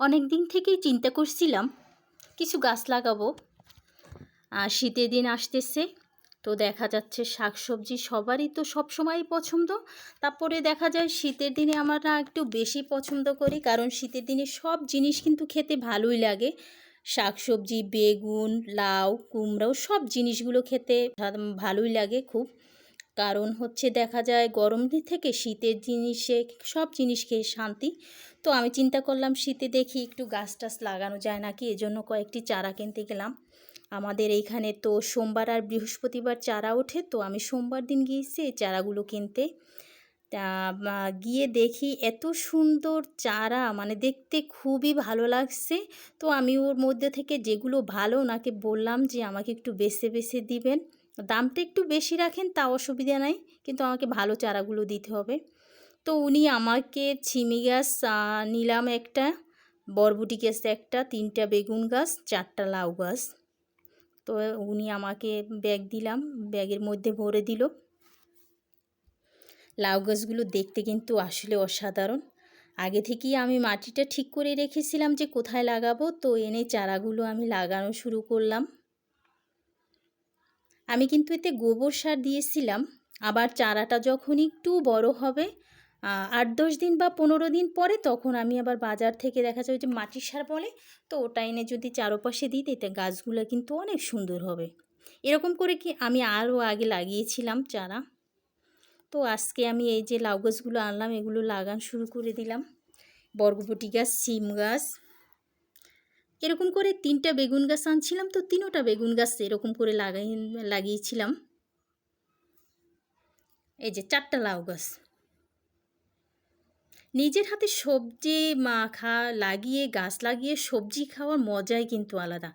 অনেক দিন থেকেই চিন্তা করছিলাম, কিছু গাছ লাগাবো। আর শীতের দিন আসতেছে, তো দেখা যাচ্ছে শাকসবজি সবারই তো সব সময়ই পছন্দ। তারপরে দেখা যায় শীতের দিনে আমরা একটু বেশি পছন্দ করি, কারণ শীতের দিনে সব জিনিস কিন্তু খেতে ভালোই লাগে। শাকসবজি, বেগুন, লাউ কুমড়াও সব জিনিসগুলো খেতে ভালোই লাগে খুব। কারণ হচ্ছে দেখা যায় গরম থেকে শীতের জিনিসে সব জিনিস খেয়ে শান্তি। তো আমি চিন্তা করলাম শীতে দেখি একটু গাছ টাছ লাগানো যায় নাকি? এজন্য কয়েকটি চারা কিনতে গেলাম। আমাদের এইখানে তো সোমবার আর বৃহস্পতিবার চারা ওঠে, তো আমি সোমবার দিন গিয়েছি এই চারাগুলো কিনতে। গিয়ে দেখি এত সুন্দর চারা মানে দেখতে খুবই ভালো লাগছে। তো আমি ওর মধ্যে থেকে যেগুলো ভালো ওনাকে বললাম যে আমাকে একটু বেছে বেছে দিবেন। দামটা একটু বেশি রাখেন তা অসুবিধা নাই। কিন্তু আমাকে ভালো চারাগুলো দিতে হবে। তো উনি আমাকে ছিমি গাছ নিলাম একটা, বরবটি গাছ একটা, তিনটা বেগুন গাছ, চারটা লাউ গাছ। তো উনি আমাকে ব্যাগ দিলাম, ব্যাগের মধ্যে ভরে দিল। লাউ গাছগুলো দেখতে কিন্তু আসলে অসাধারণ। আগে থেকেই আমি মাটিটা ঠিক করে রেখেছিলাম যে কোথায় লাগাবো, তো এনে চারাগুলো আমি লাগানো শুরু করলাম। আমি কিন্তু এতে গোবর সার দিয়েছিলাম। আবার চারাটা যখন একটু বড় হবে আট দশ দিন বা পনেরো দিন পরে তখন আমি আবার বাজার থেকে দেখা যায় যে মাটির সার বলে, তো ওটা এনে যদি চারোপাশে দিই এতে গাছগুলো কিন্তু অনেক সুন্দর হবে। এরকম করে কি আমি আরও আগে লাগিয়েছিলাম চারা। তো আজকে আমি এই যে লাউ গাছগুলো আনলাম, এগুলো লাগান শুরু করে দিলাম। বরবটি গাছ, সিম গাছ এরকম করে তিনটা বেগুন গাছ আনছিলাম তো তিনোটা বেগুন গাছ এরকম করে লাগাই, লাগিয়েছিলাম। এই যে চারটা লাউ গাছ। নিজের হাতে সবজি মাখা, লাগিয়ে, গাছ লাগিয়ে সবজি খাওয়ার মজাই কিন্তু আলাদা।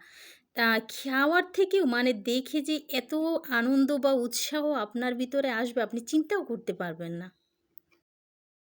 তা খাওয়ার থেকেও মানে দেখে যে এত আনন্দ বা উৎসাহ আপনার ভিতরে আসবে, আপনি চিন্তাও করতে পারবেন না।